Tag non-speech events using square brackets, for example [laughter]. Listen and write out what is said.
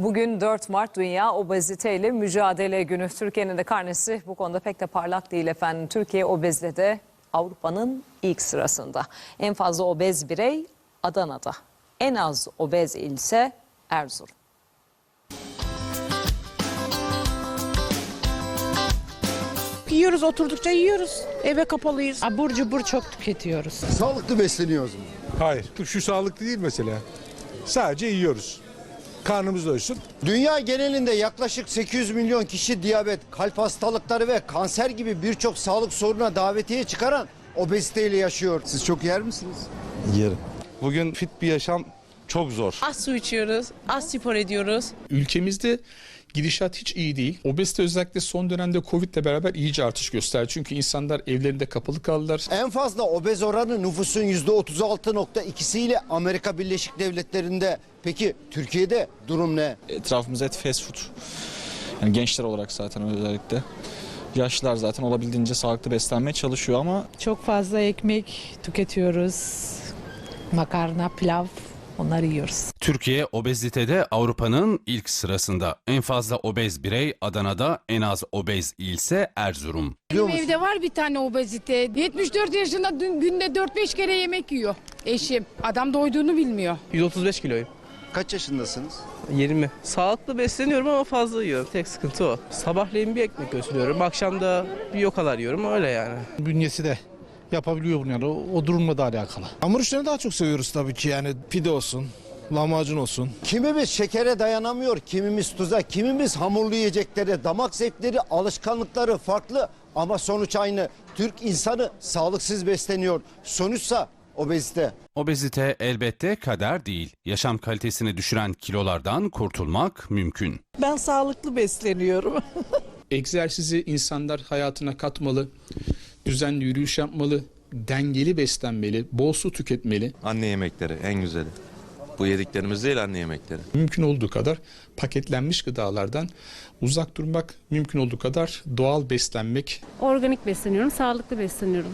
Bugün 4 Mart Dünya Obezite ile Mücadele Günü. Türkiye'nin de karnesi bu konuda pek de parlak değil efendim. Türkiye obezitede Avrupa'nın ilk sırasında. En fazla obez birey Adana'da. En az obez il ise Erzurum. Yiyoruz oturdukça yiyoruz. Eve kapalıyız. Abur cubur çok tüketiyoruz. Sağlıklı besleniyoruz mu? Hayır. Şu sağlıklı değil mesela. Sadece yiyoruz. Karnımız doysun. Dünya genelinde yaklaşık 800 milyon kişi diyabet, kalp hastalıkları ve kanser gibi birçok sağlık sorununa davetiye çıkaran obeziteyle yaşıyor. Siz çok yer misiniz? Yerim. Bugün fit bir yaşam çok zor. Az su içiyoruz, az spor ediyoruz. Ülkemizde gidişat hiç iyi değil. Obezite özellikle son dönemde Covid ile beraber iyice artış gösterdi. Çünkü insanlar evlerinde kapalı kaldılar. En fazla obez oranı nüfusun %36.2'si ile Amerika Birleşik Devletleri'nde. Peki Türkiye'de durum ne? etrafımızda hep fast food. Yani gençler olarak zaten özellikle. Yaşlılar zaten olabildiğince sağlıklı beslenmeye çalışıyor ama Çok fazla ekmek tüketiyoruz. Makarna, pilav onları yiyoruz. Türkiye obezitede Avrupa'nın ilk sırasında. En fazla obez birey Adana'da, en az obez ilse Erzurum. Benim evde var bir tane obezite. 74 yaşında dün günde 4-5 kere yemek yiyor eşim. Adam doyduğunu bilmiyor. 135 kiloyum. Kaç yaşındasınız? 20. Sağlıklı besleniyorum ama fazla yiyorum. Tek sıkıntı o. Sabahleyin bir ekmek götürüyorum. Akşam da bir o kadar yiyorum. Öyle yani. bünyesi de yapabiliyor bunu yani o, o durumla da alakalı. Hamur işlerini daha çok seviyoruz tabii ki yani pide olsun, lahmacun olsun. Kimimiz şekere dayanamıyor, kimimiz tuza, kimimiz hamurlu yiyeceklere, damak zevkleri, alışkanlıkları farklı ama sonuç aynı. Türk insanı sağlıksız besleniyor. Sonuçsa obezite. Obezite elbette kader değil. Yaşam kalitesini düşüren kilolardan kurtulmak mümkün. Ben sağlıklı besleniyorum. [laughs] Egzersizi insanlar hayatına katmalı. Düzenli yürüyüş yapmalı. Dengeli beslenmeli. Bol su tüketmeli. Anne yemekleri en güzeli. Bu yediklerimiz değil anne yemekleri. Mümkün olduğu kadar paketlenmiş gıdalardan uzak durmak, mümkün olduğu kadar doğal beslenmek Organik besleniyorum, sağlıklı besleniyorum.